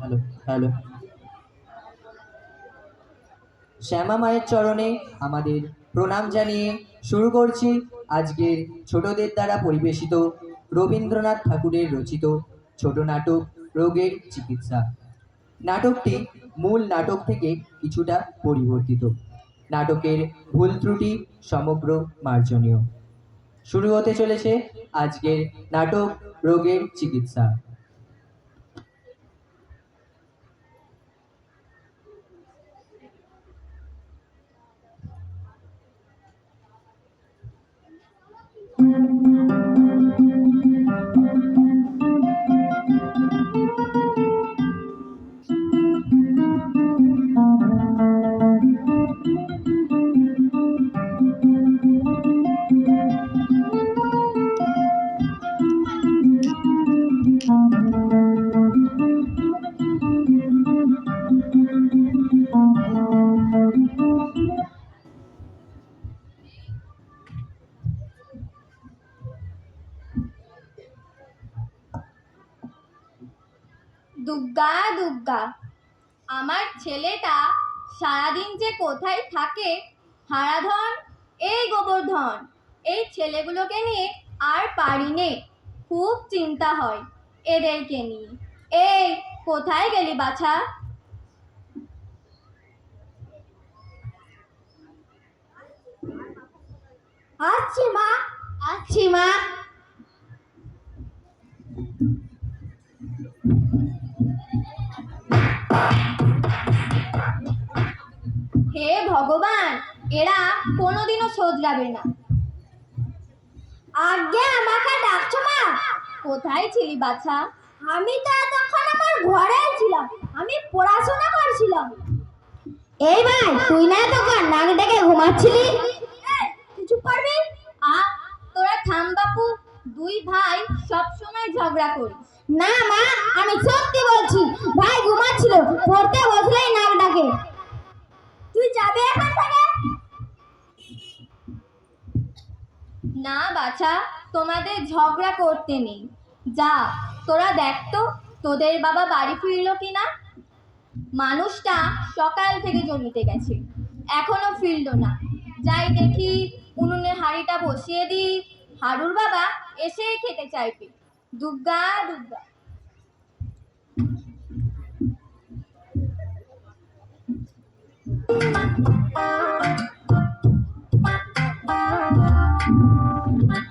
Hello hello. শ্যামা মায়ের চরণে আমাদের প্রণাম জানিয়ে শুরু করছি আজকের ছোটদের দ্বারা পরিবেশিত রবীন্দ্রনাথ ঠাকুরের রচিত ছোট নাটক, রোগের চিকিৎসা। নাটকটি মূল নাটক থেকে কিছুটা পরিবর্তিত। নাটকের ভুল ত্রুটি সমগ্র মার্জনীয়। শুরু হতে চলেছে আজকের নাটক, রোগের চিকিৎসা। গোবর্ধন এই ছেলেগুলোকে নিয়ে আর পারি নে। খুব চিন্তা হয় এদেরকে নিয়ে। এই, কোথায় গেলি বাছা? আসছি মা আসছি মা। হে ভগবান এরা কোনোদিনও শোধরাবে না। আগে আমাকে ডাকছো মা? কোথায় ছিলি বাছা? আমি তো তখন আমার ঘরে ছিলাম। আমি পড়াশোনা করছিলাম। এই ভাই, তুই না তখন নাক ডেকে ঘুমাচ্ছিলি? কিছু পারবি আ, তোরা থাম বাপু। দুই ভাই সব সময় ঝগড়া করি। না মা, আমি সত্যি বলছি, ভাই ঘুমাচ্ছিল, পড়তে বসলেই নাক ডাকে। তুই যাবে এখান থেকে? না বাছা, তোমাদের ঝগড়া করতে নেই। যা, তোরা দেখ তো, তোদের বাবা বাড়ি ফিরলো কিনা? মানুষটা সকাল থেকে জমিতে গেছে, এখনও ফিরলো না। যাই দেখি, উনুনে হাঁড়িটা বসিয়ে দিই হারুর বাবা এসেই খেতে চাইবে। দুগ্গা দুগ্গা। আমার Thank you.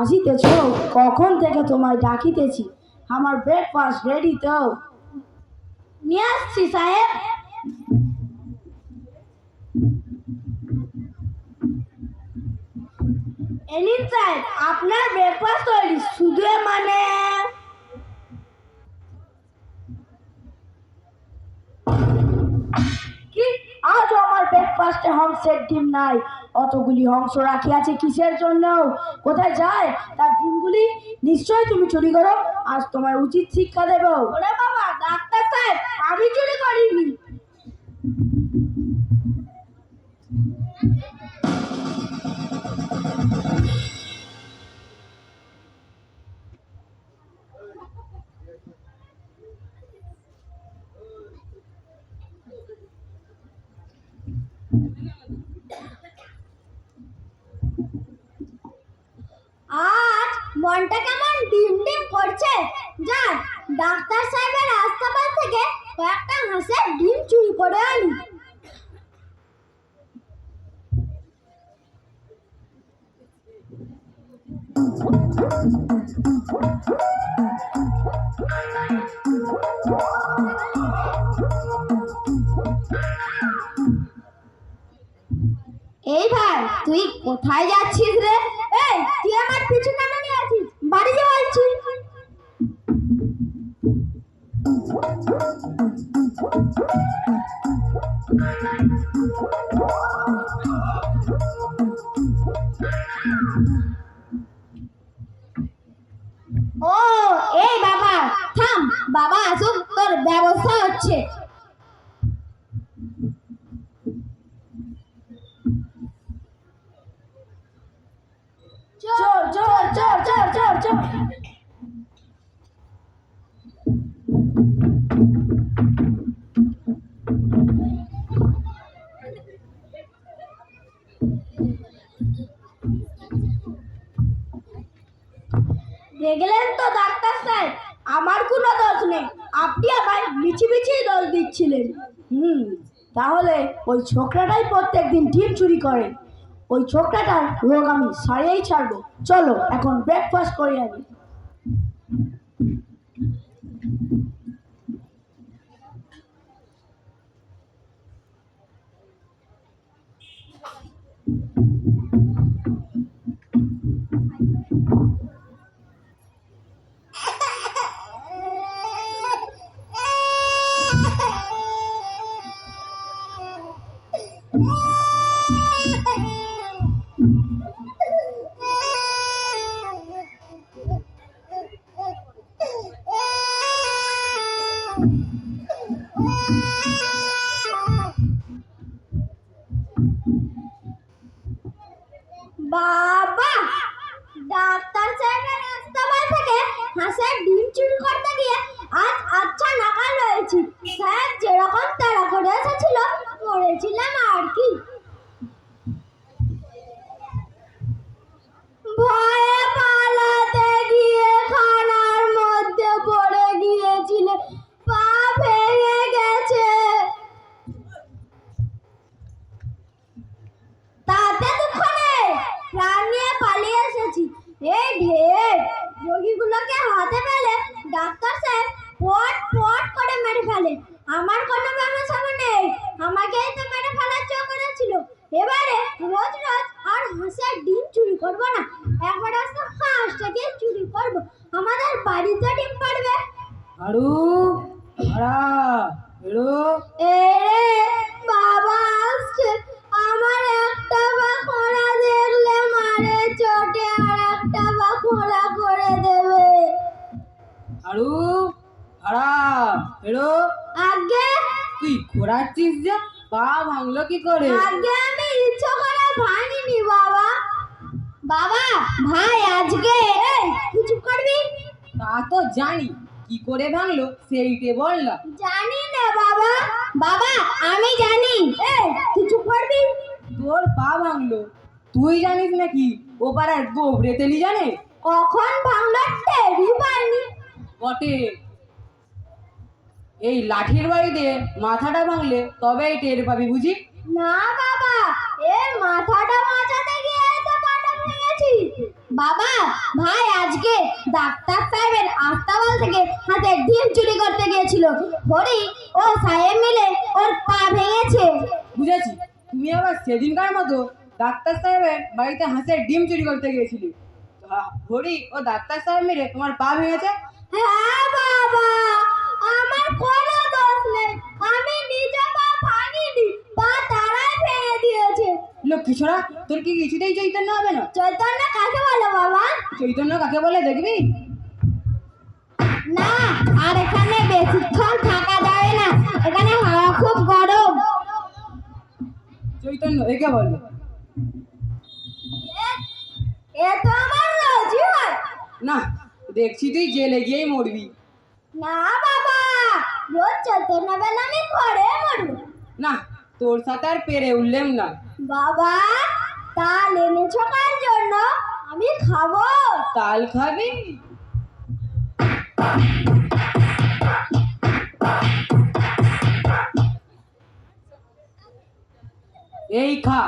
আসিতেছ? কখন থেকে তোমায় ডাকিতেছি? আমার ব্রেকফাস্ট রেডি তো। নিয়ে আসছি, সাহেব। এলিন সাহেব, আপনার ব্রেকফাস্ট তৈরি শুধু মানে? কি আজ আমার ব্রেকফাস্টে হংসের ডিম নাই। অতগুলি হংস রাখিয়াছে কিসের জন্য? কোথায় যায়? তার ডিমগুলি নিশ্চয়ই তুমি চুরি করো। আজ তোমার উচিত শিক্ষা দেব। ওরে বাবা, ডাক্তার সাহেব, আমি চুরি করিনি। মনটা কেমন? ডিম ডিম করছে। যা, ডাক্তার সাহেবের রাস্তাপাল থেকে কয়েকটা হাঁসের ডিম চুরি করে আনি। এই ভাই, তুই কোথায় যাচ্ছিস রে? ও এই বাবা থাম বাবা আসুক ব্যবস্থা হচ্ছে। আপনি আমায় মিছি মিছি দোষ দিচ্ছিলেন। হুম, তাহলে ওই ছোকরাটাই প্রত্যেকদিন ডিম চুরি করে। ওই ছোকরাটার রোগ আমি সারিয়েই ছাড়বো। চলো, এখন ব্রেকফাস্ট করে আনি বাবা ডাক্তার সাহেবের হাসপাতাল থেকে হাঁসের ডিম চুরি করতে গিয়ে আজ আচ্ছা নাকাল হয়েছি স্যার যেরকম তাড়া করে এসেছিল করেছিলাম আর কি ভয়ে পালাতে গিয়ে খানার মধ্যে পড়ে গিয়েছিল পা ভেঙে গেছে তাতে দুঃখ নেই প্রাণ নিয়ে পালিয়ে এসেছি এই ঢের রোগীগুলোকে হাতে পেলে ডাক্তার সাহেব পট পট করে মেরে ফেলে আমার কোনো ব্যবস্থা নেই আমাকেই তো মেরে ফেলার চোখ করেছিল এবারে রোজ রোজ আর হাঁসের ডিম চুরি করব না একবার আসতে হাঁসটাকে চুরি করব আমাদের বাড়িতে ডিম পারবে আরু আরা এড়ো এরে বাবা আসছে আমার একটা বা খোঁড়া দেখলে মারে চোটে আর একটা বা খোঁড়া করে দেবে আরু আরা এড়ো আগে তুই ঘোরাচ্ছিস যে পা ভাঙলো কি করে আগে আমি ইচ্ছা করে ভাঙিনি বাবা বাবা ভাই আজকে এই, তুই চুপ করবি তা তো জানি কি করে ভাঙলো না জানি না বাবা। বাবা আমি জানি। এই তুই চুপ করবি? তোর পা ভাঙলো। তুই জানিস নাকি ও পাড়ার গোবরে তেলি জানে? কখন ভাঙলো টেরি পাইনি। বটে। এই লাঠির বাড়িতে মাথাটা ভাঙলে তবেই টের পাবি বুঝি? না বাবা এ মাথাটা মাচাতে গিয়ে তো পাটা ভেঙেছি বাবা ভাই আজকে ডাক্তার সাহেবের আস্তাবল থেকে হাতে ডিম চুরি করতে গিয়েছিল। হরি ও সাহেব মিলে ওর পা ভেঙেছে। বুঝেছি। তুমি আবার সেদিনকার মতো ডাক্তার সাহেবের বাড়িতে হাঁসের ডিম চুরি করতে গিয়েছিলি? হরি ও ডাক্তার সাহেব মিলে তোমার পা ভেঙেছে? হ্যাঁ বাবা আমার কোনো দোষ নেই আমি নিজে পা ভাঙিনি পা তারাই ভেঙে দিয়েছে লক্ষ্মী ছড়া তোর কি কিছুতেই চৈতন্য হবে না? চৈতন্য কাকে বলো বাবা? চৈতন্য কাকে বলে দেখবি? না আর এখানে বেশিক্ষণ থাকা যাবে না। এখানে হাওয়া খুব গরম। চৈতন্য একে বলে। এ তো আমার রোজই হয়। না দেখছি তুই জেলে গিয়েই মরবি। না বাবা রোজ চৈতন্য বেলা আমি ঘরে মরবো। না তোর সাথে আর পেরে উঠলেম না। বাবা তাল এনেছো কার জন্য? আমি খাব। তাল খাবি? এই খা।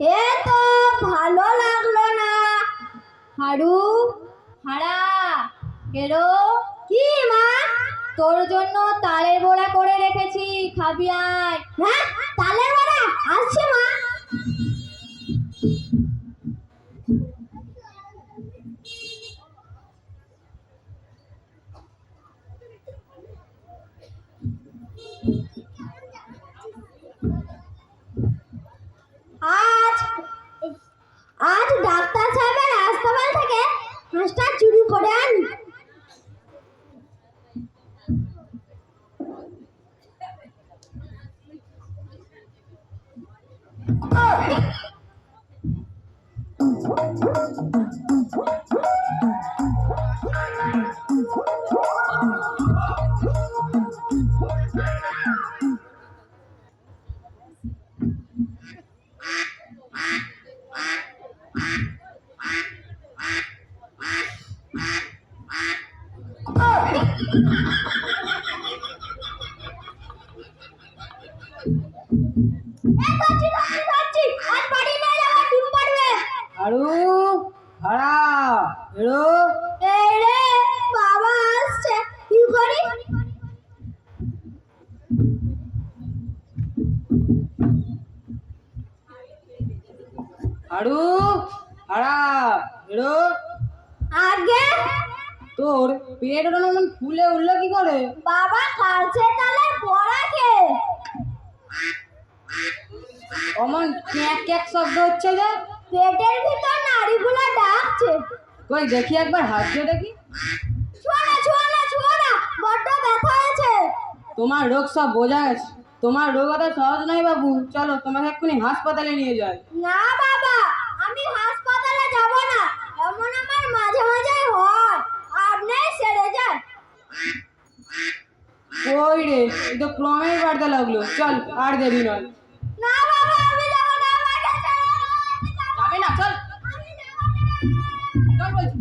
এ তো ভালো লাগল না। হাড়ু হাড়া কেরো কি মা? তোর জন্য তালের বড়া করে রেখেছি, খাবি আয়। হ্যাঁ তালের বড়া? আসছে মা। আজ আজ ডাক্তার সাহেবের হাসপাতাল থেকে হাঁসটা চুরি করে আনি। Thank. করি? আরু হারা এড়ো আগে? তোর পেট ফুলে উঠল কি করে? বাবা কালচে কে অমন ক্যাক ক্যাক শব্দ হচ্ছে যে। পেটের ভিতর নাড়িগুলো ডাকছে। কই দেখি একবার হাত দিয়ে দেখি। ছুয়া না ছুয়া না ছুয়া না বড্ড ব্যথা হয়েছে। তোমার রোগ সব বোঝা গেছে। তোমার রোগ অত সহজ নয় বাবু। চলো তোমাকে এক্ষুনি হাসপাতালে নিয়ে যাই। না বাবা আমি হাসপাতালে যাব না। এমন আমার মাঝে মাঝে হয়। আপনি সেরে যান। ওই রে এই তো ক্রমেই বাড়তে লাগল। চল আর দেরি নয়। না বাবা আমি যাব না। আমাকে ছেড়ে দাও, যাবে না চল। আমি যাব না। চল বলছি।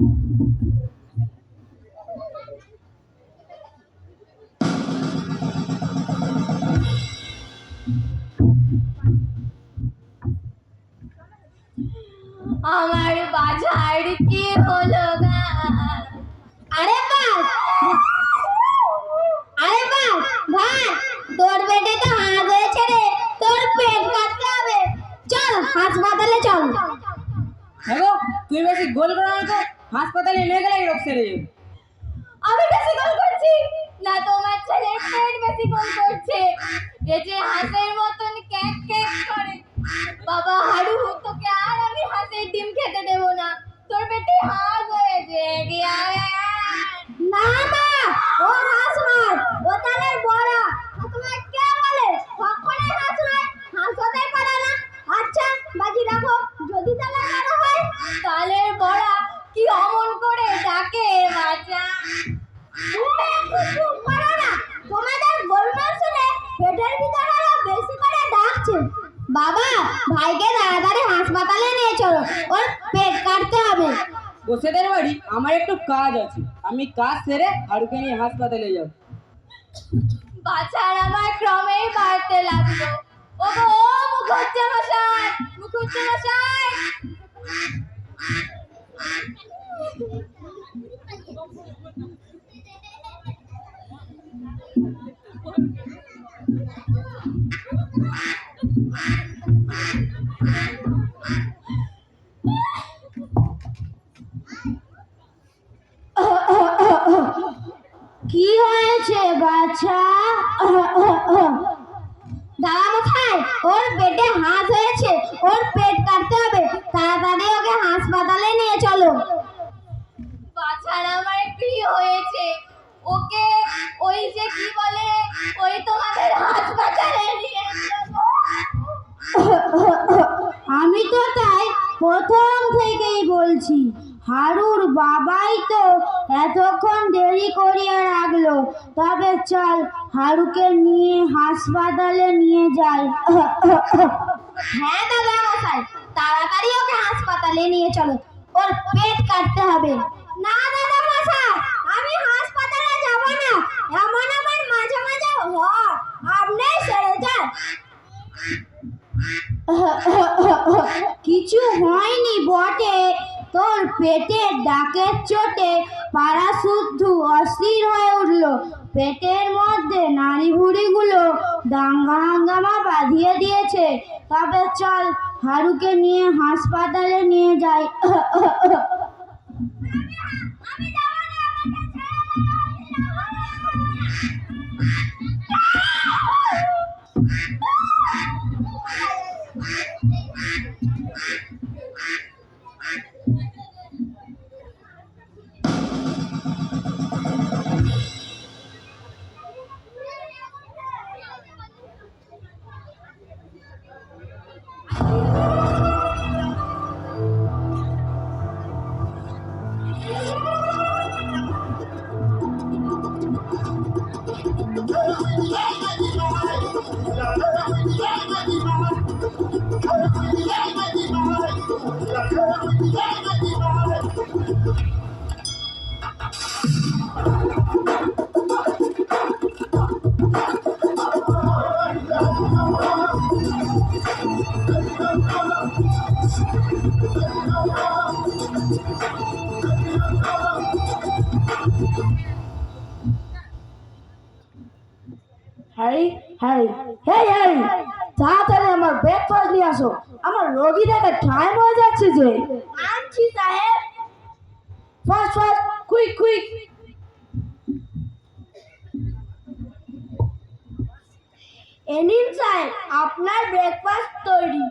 আমি বেশি গোল করছি। না, তোমার ছেলে বেশি গোল করছে। এ যে হাঁসের মতন ক্যাক ক্যাক করে। বাবা, হাড়ু, তোকে আর আমি হাঁসের ডিম খেতে দেব না। তোর পেটে হাঁস হয়েছে না না, ও হাঁস নয় বড়া। হাঁস আচ্ছা বাজি রাখো। যদি তালের বড়া বড়া কি অমন করে ডাকে বাচ্চা বাবা ভাইকে তাড়াতাড়ি হাসপাতালে নিয়ে চলো ওর পেট কাটতে হবে বসেদের বাড়ি, আমার একটু কাজ আছে। আমি কাজ সেরে হাড়ুকে নিয়ে হাসপাতালে যাব। বাচ্চার আমার ক্রমেই বাড়তে লাগল। ও গো মুখুজ্জে মশাই মুখুজ্জে মশাই কি হয়েছে বাচ্চা দাদা মশাই, ওর পেটে হাঁস হয়েছে, ওর পেট কাটতে হবে। তাড়াতাড়ি ওকে হাসপাতালে নিয়ে চলো। বাচ্চার আমার কি হয়েছে। ওকে ওই যে কি বলে, ওই তোমাদের হাসপাতালে নিয়ে যাব। আমি তো তাই প্রথম থেকেই বলছি হারুর বাবাই তো এতক্ষণ দেরি করিয়ে রাখল। তবে চল হারুকে নিয়ে হাসপাতালে নিয়ে যাই। হ্যাঁ দাদা মশাই তাড়াতাড়ি ওকে হাসপাতালে নিয়ে চলো। ওর পেট কাটতে হবে। না দাদা মশাই আমি হাসপাতালে যাব না। এমন আমার মাঝে মাঝে এমনি সেরে যায় কিছু হয়নি বটে। তোর পেটের ডাকের চোটে পাড়া শুদ্ধ অস্থির হয়ে উঠল। পেটের মধ্যে নারী ভুড়িগুলো দাঙ্গা হাঙ্গামা বাঁধিয়ে দিয়েছে। তবে চল, হারুকে নিয়ে হাসপাতালে নিয়ে যাই। এনিন সাহেব আপনার ব্রেকফাস্ট তৈরি।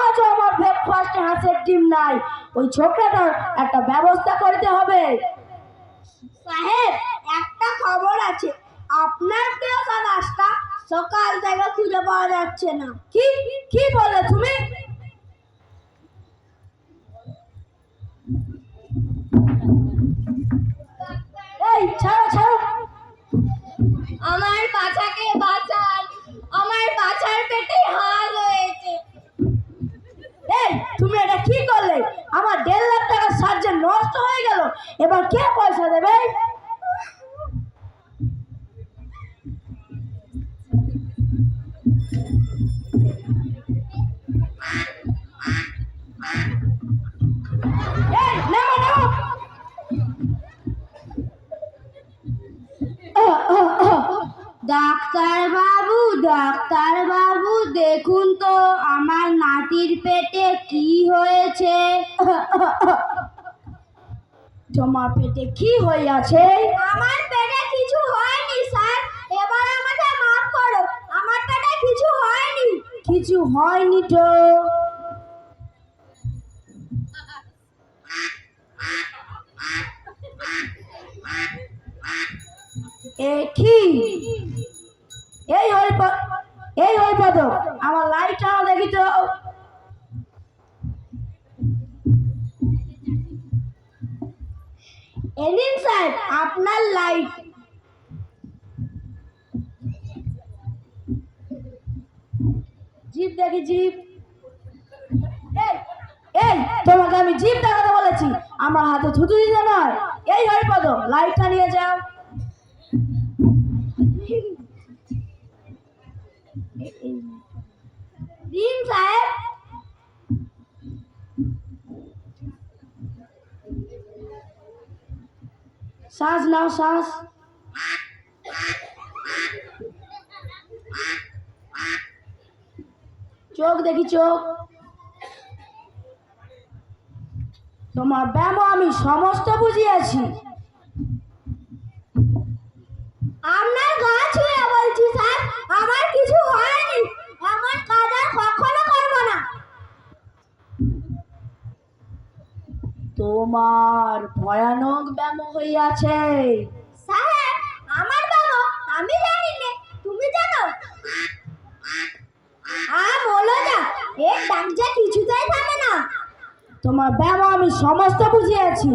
আজ আমার ব্রেকফাস্টে হাঁসের ডিম নাই। ওই ছোকরাটার একটা ব্যবস্থা করতে হবে। সাহেব, একটা খবর আছে। আপনার প্রিয় নাস্তা সকাল থেকে খুঁজে পাওয়া যাচ্ছে না। কি? কি বলে তুমি? ছাড়ো ছাড়ো। আমার বাছাকে বাঁচান, আমার বাছার পেটে হাল হয়েছে এই, তুমি এটা কি করলে? আমার দেড় লাখ টাকার সাহায্যে নষ্ট হয়ে গেল। এবার কে পয়সা দেবে? পেটে কি হইয়াছে? আমার পেটে কিছু হয়নি স্যার। এবার আমাকে মাফ করো। আমার পেটে কিছু হয়নি। কিছু হয়নি তো। এ কি? এই হই এই হই পদ আমার লাইট আনো দেখি তো। এনিন স্যার আপনার লাইট জিপ দেখি জিপ এই তোমাকে আমি জিপ দেখাতে বলেছি। আমার হাতে থুতু দিতে নয়। এই হই পদ লাইটটা নিয়ে যাও। দিন সাহেব শ্বাস নাও শ্বাস চোখ দেখি চোখ। তোমার ব্যায়াম আমি সমস্ত বুঝিয়েছি আপনার গা ছুঁয়ে বলছি স্যার আমার কিছু হয়নি এমন কাজ আর কখনো করব না তোমার ভয়ানক ব্যায়াম হইয়াছে। সাহেব আমার বাবা আমি জানি না তুমি জানো? আ বলো না এ ডাক যা কিছুতেই থামে না। তোমার ব্যায়াম আমি সমস্ত বুঝিয়েছি।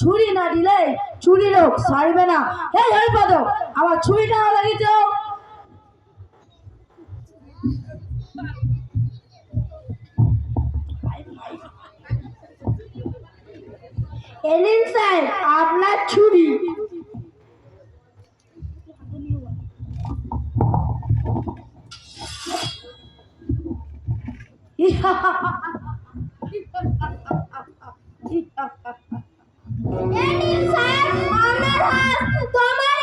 ছুরি না দিলে ছুরি লোক সারবে না। এই হই পদ আমার ছুরিটা লাগি তো এলিন স্যার আপনার ছুরি এনিন স্যার আমার হাত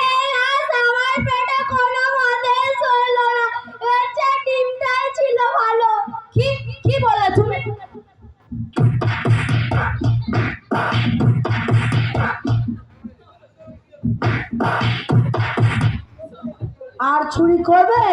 আর ছুরি করবে?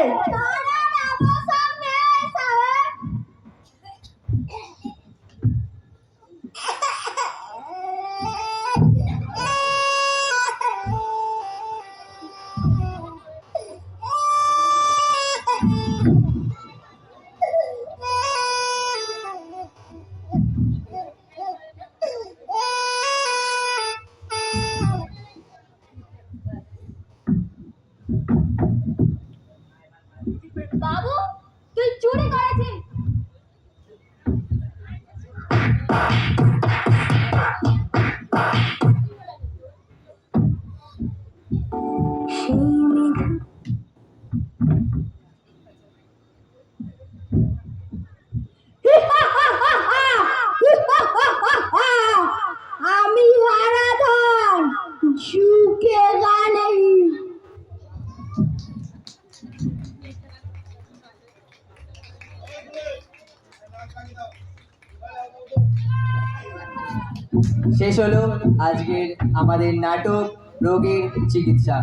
আজকের আমাদের নাটক রোগের চিকিৎসা।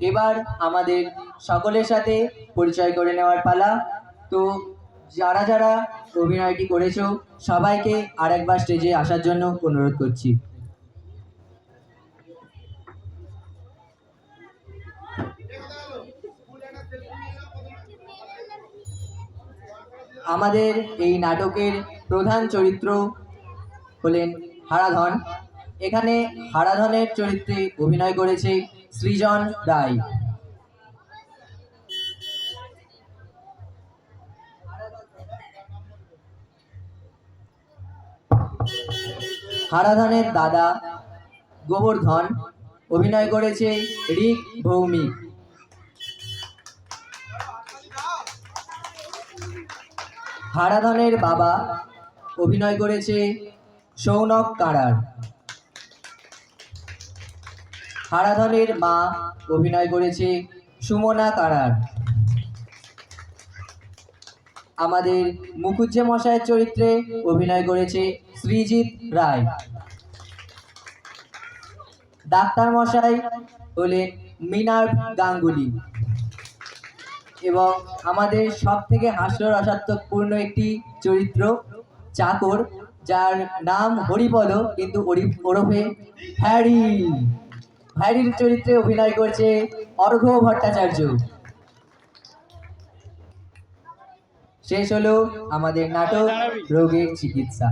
এবার আমাদের সকলের সাথে পরিচয় করে নেওয়ার পালা। তো যারা যারা অভিনয়টি করেছ, সবাইকে আরেকবার স্টেজে আসার জন্য অনুরোধ করছি। আমাদের এই নাটকের প্রধান চরিত্র হলেন হারাধন। এখানে হারাধনের চরিত্রে অভিনয় করেছে সৃজন রায়। হারাধনের দাদা গোবর্ধন অভিনয় করেছে রিক ভৌমিক। হারাধনের বাবা অভিনয় করেছে সৌনক কারার। হারাধনের মা অভিনয় করেছে সুমনা কারার আমাদের মুখুজ্জে মশাইয়ের চরিত্রে অভিনয় করেছে সৃজিৎ রায়। ডাক্তার মশাই হলেন মিনার গাঙ্গুলি। এবং আমাদের সব থেকে হাস্যরসাত্মকপূর্ণ একটি চরিত্র চাকর, যার নাম হরিপদ, কিন্তু ওরি- ওরফে হ্যারি। হ্যারির চরিত্রে অভিনয় করছে অর্ঘ ভট্টাচার্য। শেষ হলো আমাদের নাটক রোগের চিকিৎসা।